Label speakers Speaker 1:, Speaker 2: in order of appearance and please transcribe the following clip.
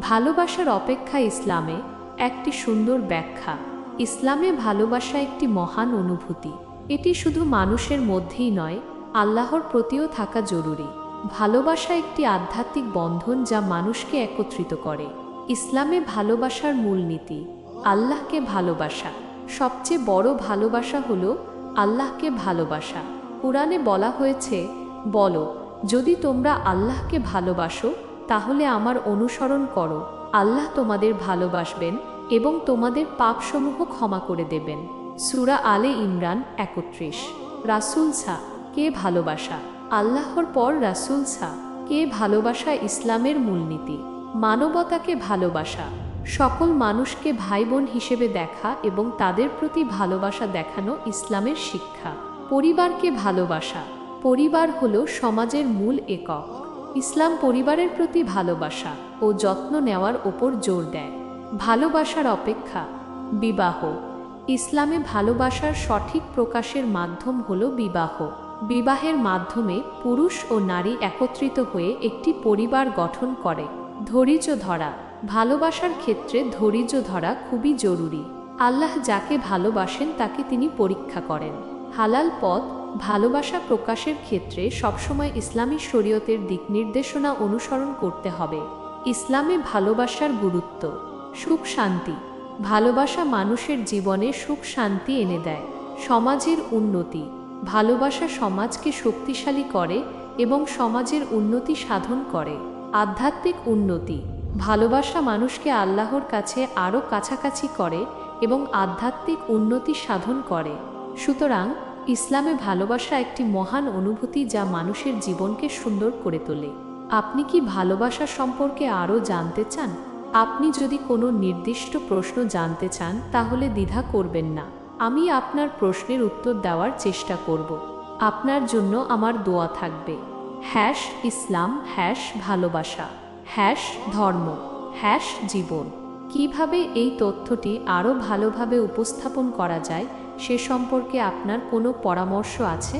Speaker 1: ভালোবাসার অপেক্ষা ইসলামে একটি সুন্দর ব্যাখ্যা। ইসলামে ভালোবাসা একটি মহান অনুভূতি। এটি শুধু মানুষের মধ্যেই নয়, আল্লাহর প্রতিও থাকা জরুরি। ভালোবাসা একটি আধ্যাত্মিক বন্ধন যা মানুষকে একত্রিত করে। ইসলামে ভালোবাসার মূলনীতি আল্লাহকে ভালোবাসা। সবচেয়ে বড় ভালোবাসা হল আল্লাহকে ভালোবাসা। কোরআনে বলা হয়েছে, বলো, যদি তোমরা আল্লাহকে ভালোবাসো তাহলে আমার অনুসরণ করো। আল্লাহ তোমাদের ভালোবাসবেন এবং তোমাদের পাপসমূহ ক্ষমা করে দেবেন। সুরা আলে ইমরান একত্রিশ। রাসুল সা কে ভালোবাসা? আল্লাহর পর রাসুল সা কে ভালোবাসা ইসলামের মূলনীতি? মানবতাকে ভালোবাসা। সকল মানুষকে ভাই বোন হিসেবে দেখা এবং তাদের প্রতি ভালোবাসা দেখানো ইসলামের শিক্ষা। পরিবারকে ভালোবাসা। পরিবার হল সমাজের মূল একক। ইসলাম পরিবারের প্রতি ভালোবাসা ও যত্ন নেওয়ার ওপর জোর দেয়। ভালোবাসার অপেক্ষা। বিবাহ। ইসলামে ভালোবাসার সঠিক প্রকাশের মাধ্যম হল বিবাহ। বিবাহের মাধ্যমে পুরুষ ও নারী একত্রিত হয়ে একটি পরিবার গঠন করে। ধৈর্য ধরা। ভালোবাসার ক্ষেত্রে ধৈর্য ধরা খুবই জরুরি। আল্লাহ যাকে ভালোবাসেন তাকে তিনি পরীক্ষা করেন। হালাল পথ, ভালোবাসা প্রকাশের ক্ষেত্রে সবসময় ইসলামী শরীয়তের দিক নির্দেশনা অনুসরণ করতে হবে। ইসলামে ভালোবাসার গুরুত্ব, সুখ শান্তি। ভালোবাসা মানুষের জীবনে সুখ শান্তি এনে দেয়। সমাজের উন্নতি, ভালোবাসা সমাজকে শক্তিশালী করে এবং সমাজের উন্নতি সাধন করে। আধ্যাত্মিক উন্নতি, ভালোবাসা মানুষকে আল্লাহর কাছে আরও কাছাকাছি করে এবং আধ্যাত্মিক উন্নতি সাধন করে। সুতরাং ইসলামে ভালোবাসা একটি মহান অনুভূতি যা মানুষের জীবনকে সুন্দর করে তোলে। আপনি কি ভালোবাসা সম্পর্কে আরও জানতে চান? আপনি যদি কোনো নির্দিষ্ট প্রশ্ন জানতে চান, তাহলে দ্বিধা করবেন না। আমি আপনার প্রশ্নের উত্তর দেওয়ার চেষ্টা করব। আপনার জন্য আমার দোয়া থাকবে। হ্যাশ ইসলাম, হ্যাশ ভালোবাসা। হ্যাশ ধর্ম। হ্যাশ জীবন। কীভাবে এই তথ্যটি আরও ভালোভাবে উপস্থাপন করা যায় সে সম্পর্কে আপনার কোনো পরামর্শ আছে?